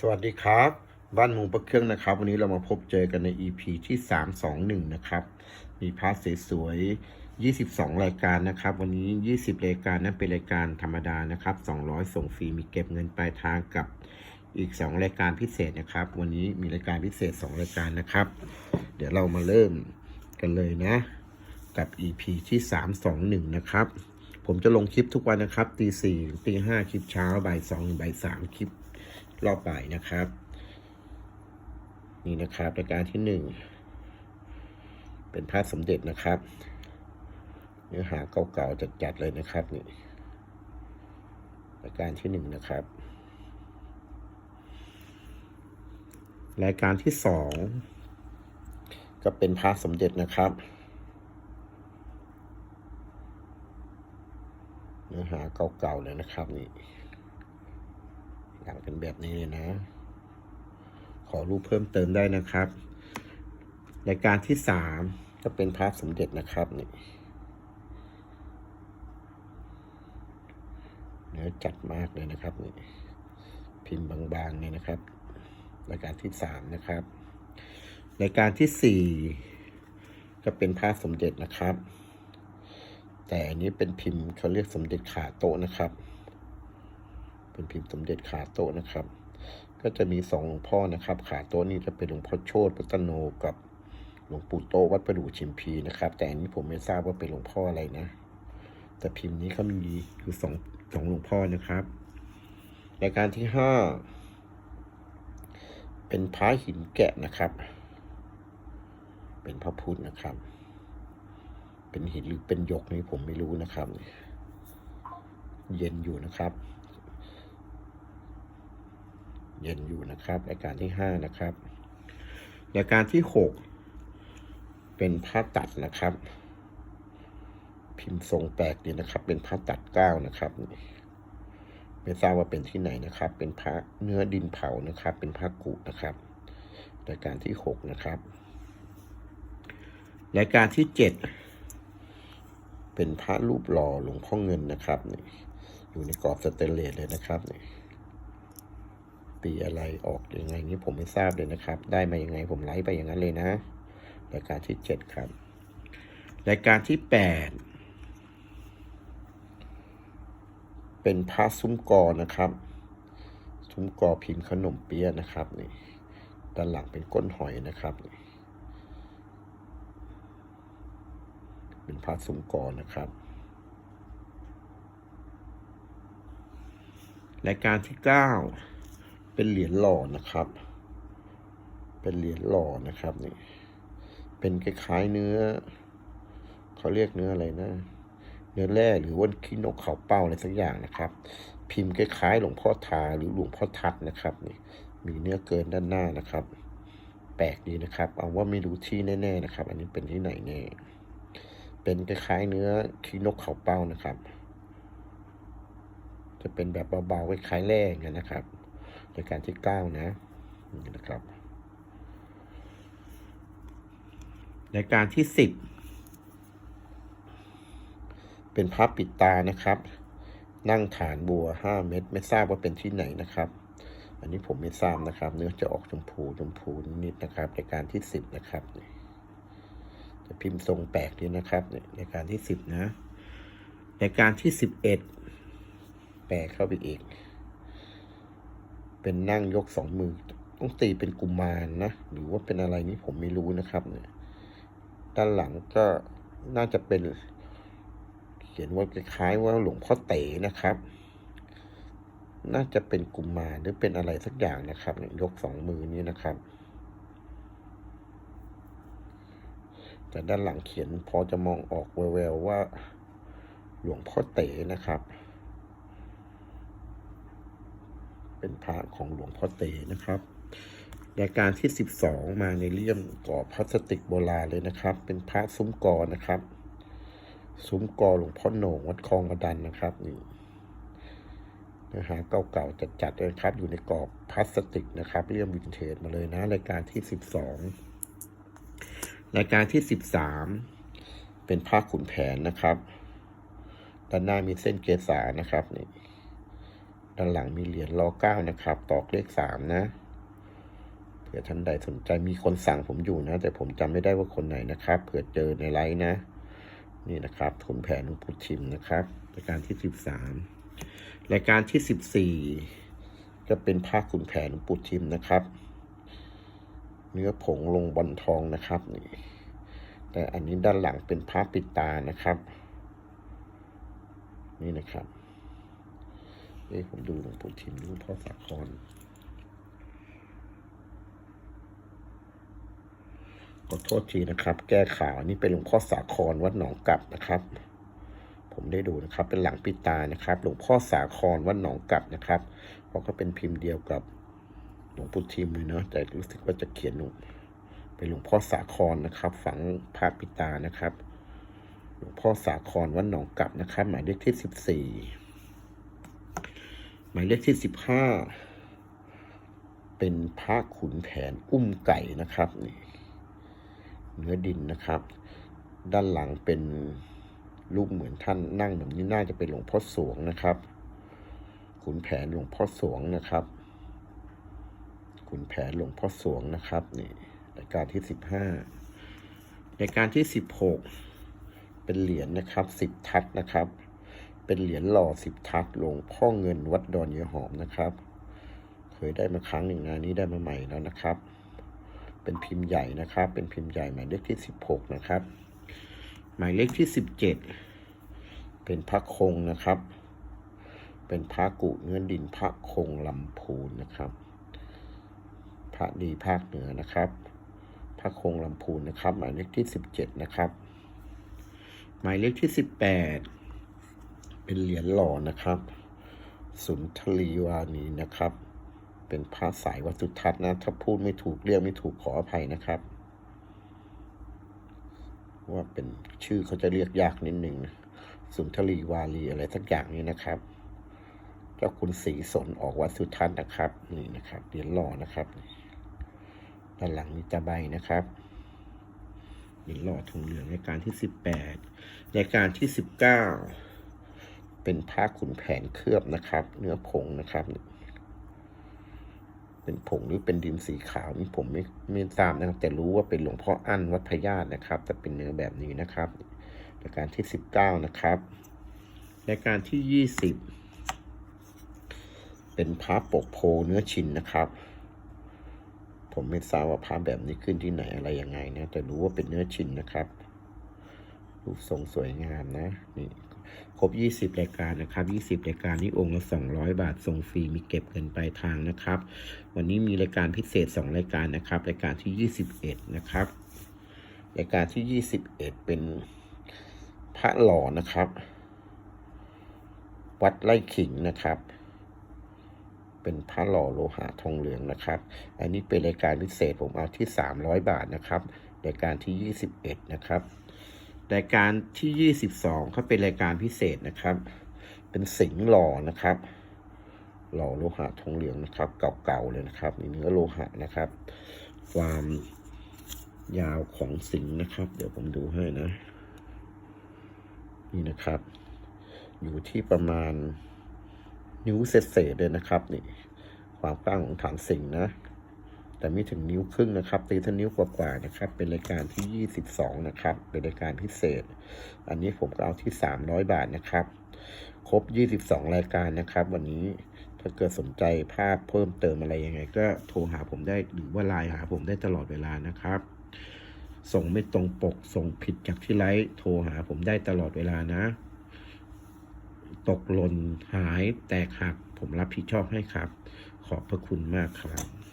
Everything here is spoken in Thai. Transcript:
สวัสดีครับ บ้านมุงประเครื่องนะครับ วันนี้เรามาพบเจอกันใน EP ที่ 321 นะครับ มีพาร์ทสวยๆ22 รายการนะครับ วันนี้ 20 รายการนั้นเป็นรายการธรรมดานะครับ 200 ส่งฟรีมีเก็บเงินปลายทางกับอีก 2 รายการพิเศษนะครับ วันนี้มีรายการพิเศษ 2 รายการนะครับ เดี๋ยวเรามาเริ่มกันเลยนะ กับ EP ที่ 321 นะครับ ผมจะลงคลิปทุกวันนะครับตีสี่ตีห้าคลิปเช้าบ่ายสองบ่ายสามคลิป รอบบ่ายนะครับ นี่นะครับรายการที่หนึ่งเป็นพระสมเด็จนะครับ เนื้อหาเก่าๆจัดๆเลยนะครับนี่รายการที่หนึ่งนะครับ รายการที่สองก็เป็นพระสมเด็จนะครับเนื้อหาเก่าๆเลยนะครับนี่ หลังเป็นแบบนี้เลยนะ ขอรูปเพิ่มเติมได้นะครับรายการที่สามก็เป็นพระสมเด็จนะครับนี่เนื้อจัดมากเลยนะครับนี่พิมพ์บางๆเนี่ยนะครับ รายการที่สามนะครับ รายการที่สี่ก็เป็นพระสมเด็จนะครับ แต่อันนี้เป็นพิมพ์เขาเรียกสมเด็จขาโตนะครับ เป็นพิมพ์สมเด็จขาโตนะครับ ก็จะมีสองหลวงพ่อนะครับ ขาโตนี่จะเป็นหลวงพ่อโชติปัตโนกับหลวงปู่โตวัดประดู่ชิมพีนะครับ แต่อันนี้ผมไม่ทราบว่าเป็นหลวงพ่ออะไรนะ แต่พิมพ์นี้เขามีคือสองสองหลวงพ่อนะครับรายการที่ห้าเป็นพระหินแกะนะครับ เป็นพระพุทธนะครับ เป็นหินหรือเป็นหยกนี่ผมไม่รู้นะครับ เย็นอยู่นะครับ เย็นอยู่นะครับรายการที่ห้านะครับรายการที่หกเป็นผ้าตัดนะครับ พิมพ์ทรงแปลกดีนะครับ เป็นผ้าตัดเก้านะครับไม่ทราบว่าเป็นที่ไหนนะครับ เป็นพระเนื้อดินเผานะครับ เป็นผ้ากุนะครับรายการที่หกนะครับรายการที่เจ็ดเป็นพระรูปหล่อหลวงพ่อเงินนะครับอยู่ในกรอบสเตนเลสเลยนะครับนี่ ปีอะไรออกยังไงนี่ผมไม่ทราบเลยนะครับ ได้มายังไงผมไลฟ์ไปอย่างนั้นเลยนะรายการที่เจ็ดครับ รายการที่แปดเป็นพระซุ้มกอนะครับ ซุ้มกอพิมพ์ขนมเปี๊ยะนะครับนี่ด้านหลังเป็นก้นหอยนะครับนี่เป็นพระซุ้มกอนะครับรายการที่เก้า เป็นเหรียญหล่อนะครับ เป็นเหรียญหล่อนะครับนี่ เป็นคล้ายๆเนื้อ เขาเรียกเนื้ออะไรนะ เนื้อแร่หรือว่าขี้นกเขาเป้าอะไรสักอย่างนะครับ พิมพ์คล้ายๆหลวงพ่อทาหรือหลวงพ่อทัดนะครับนี่ มีเนื้อเกินด้านหน้านะครับ แปลกดีนะครับ เอาว่าไม่รู้ที่แน่ ๆนะครับ อันนี้เป็นที่ไหนแน่ เป็นคล้ายๆเนื้อขี้นกเขาเป้านะครับจะเป็นแบบเบาๆคล้ายๆแร่งเงี้ยนะครับ รายการที่เก้านะนี่นะครับรายการที่สิบเป็นพับปิดตานะครับ นั่งฐานบัวห้าเม็ดไม่ทราบว่าเป็นที่ไหนนะครับ อันนี้ผมไม่ทราบนะครับ เนื้อจะออกชมพูชมพูนิดนะครับรายการที่สิบนะครับจะพิมพ์ทรงแปลกดีนะครับเนี่ยรายการที่สิบนะรายการที่สิบเอ็ดแปลกเข้าไปอีก เป็นนั่งยกสองมือ ต้องตีเป็นกุมารนะ หรือว่าเป็นอะไรนี้ผมไม่รู้นะครับเนี่ยด้านหลังก็น่าจะเป็น เขียนว่าคล้ายๆว่าหลวงพ่อเต๋นะครับ น่าจะเป็นกุมารหรือเป็นอะไรสักอย่างนะครับยยกสองมือนี้นะครับแต่ด้านหลังเขียนพอจะมองออกแววๆว่าหลวงพ่อเต๋นะครับ เป็นพระของหลวงพ่อเตนะครับรายการที่ 12 มาในเลี่ยมก่อพลาสติกโบราณเลยนะครับ เป็นพระซุ้มกอนะครับ ซุ้มกอหลวงพ่อโหน่งวัดคลองกระดันนะครับนี่นื้อหาเก่าๆจัดๆเลยครับ อยู่ในกรอบพลาสติกนะครับเลี่ยมวินเทจมาเลยนะรายการที่ 12 รายการที่ 13 เป็นผ้าขุนแผนนะครับ ด้านหน้ามีเส้นเกษานะครับนี่ ด้านหลังมีเหรียญรอเก้านะครับ ตอกเลขสามนะ เผื่อท่านใดสนใจมีคนสั่งผมอยู่นะ แต่ผมจำไม่ได้ว่าคนไหนนะครับ เผื่อเจอในไลน์นะ นี่นะครับทุนแผนหลวงปู่ชิมนะครับรายการที่สิบสามรายการที่สิบสี่ก็เป็นภาคขุนแผนหลวงปู่ชิมนะครับ เนื้อผงลงบอลทองนะครับนี่แต่อันนี้ด้านหลังเป็นพระปิดตานะครับ นี่นะครับ เอ้ผมดูหลวงปู่ทิมดูพ่อสาครขอโทษทีนะครับ แก้ข่าวนี่เป็นหลวงพ่อสาครวัดหนองกัดนะครับ ผมได้ดูนะครับ เป็นหลังปิตานะครับ หลวงพ่อสาครวัดหนองกัดนะครับเพราะก็เป็นพิมพ์เดียวกับหลวงปู่ทิมเลยเนาะแต่รู้สึกว่าจะเขียนหลวงเป็นหลวงพ่อสาครนะครับ ฝังพระปิตานะครับ หลวงพ่อสาครวัดหนองกัดนะครับ หมายเลขที่สิบสี่ หมายเลขที่สิบห้าเป็นพระขุนแผนอุ้มไก่นะครับนี่เนื้อดินนะครับ ด้านหลังเป็นรูปเหมือนท่านนั่งแบบนี้น่าจะเป็นหลวงพ่อสวงนะครับ ขุนแผนหลวงพ่อสวงนะครับ ขุนแผนหลวงพ่อสวงนะครับนี่รายการที่สิบห้ารายการที่สิบหกเป็นเหรียญนะครับสิบทัศนะครับ เป็นเหรียญหล่อสิบทัศน์หลวงพ่อเงินวัดดอนเยายหอมนะครับ เคยได้มาครั้งหนึ่งงานนี้ได้มาใหม่แล้วนะครับ เป็นพิมพ์ใหญ่นะครับ เป็นพิมพ์ใหญ่หมายเลขที่สิบหกนะครับ หมายเลขที่สิบเจ็ดเป็นพระคงนะครับ เป็นพระกุเนื้อดินพระคงลำพูนนะครับ พระดีภาคเหนือนะครับ พระคงลำพูนนะครับ หมายเลขที่สิบเจ็ดนะครับ หมายเลขที่สิบแปด เป็นเหรียญหล่อนะครับ สุนทรีวานีนะครับ เป็นพระสายวัดสุทัศน์นะ ถ้าพูดไม่ถูกเรียกไม่ถูกขออภัยนะครับ ว่าเป็นชื่อเขาจะเรียกยากนิดหนึ่งนะสุนทรีวาลีอะไรสักอย่างนี้นะครับเจ้าคุณศรีสนออกวัดสุทัศน์นะครับ นี่นะครับเหรียญหล่อนะครับด้านหลังมีตะไบนะครับเหรียญหล่อทองเหลืองรายการที่สิบแปดรายการที่สิบเก้า เป็นผ้าขุนแผนเคลือบนะครับ เนื้อผงนะครับ เป็นผงหรือเป็นดินสีขาวนี่ผมไม่ไม่ทราบนะครับ แต่รู้ว่าเป็นหลวงพ่ออั้นวัดพญาตนะครับ แต่เป็นเนื้อแบบนี้นะครับรายการที่สิบเก้านะครับรายการที่ยี่สิบเป็นพระปกโพเนื้อชินนะครับ ผมไม่ทราบว่าพระแบบนี้ขึ้นที่ไหนอะไรยังไงนะ แต่รู้ว่าเป็นเนื้อชินนะครับรูปทรงสวยงามนะ นี่ ครบ 20 รายการนะครับ 20 รายการนี้องค์ละ 200 บาท ส่งฟรี มีเก็บเงินปลายทางนะครับ วันนี้มีรายการพิเศษ 2 รายการนะครับ รายการที่ 21 นะครับ รายการที่ 21 เป็นพระหล่อนะครับ วัดไร่ขิงนะครับ เป็นพระหล่อโลหะทองเหลืองนะครับ อันนี้เป็นรายการพิเศษผมเอาที่ 300 บาทนะครับ รายการที่ 21 นะครับ รายการที่ 22เขาเป็นรายการพิเศษนะครับ เป็นสิงหล่อนะครับ หล่อโลหะทองเหลืองนะครับ เก่าๆเลยนะครับมีเนื้อโลหะนะครับ ความยาวของสิงนะครับ เดี๋ยวผมดูให้นะ นี่นะครับ อยู่ที่ประมาณนิ้วเศษๆเลยนะครับ นี่ ความกว้างของฐานสิงนะ แต่ไม่ถึงนิ้วครึ่งนะครับ ตีเท่านิ้วกว่าๆนะครับ เป็นรายการที่ 22 นะครับ เป็นรายการพิเศษ อันนี้ผมก็เอาที่ 300 บาทนะครับ ครบ 22 รายการนะครับ วันนี้ถ้าเกิดสนใจภาพเพิ่มเติมอะไรยังไง ก็โทรหาผมได้หรือว่าไลน์หาผมได้ตลอดเวลานะครับ ส่งไม่ตรงปก ส่งผิดจากที่ไลฟ์โทรหาผมได้ตลอดเวลานะ ตกหล่นหายแตกหัก ผมรับผิดชอบให้ครับ ขอบพระคุณมากครับ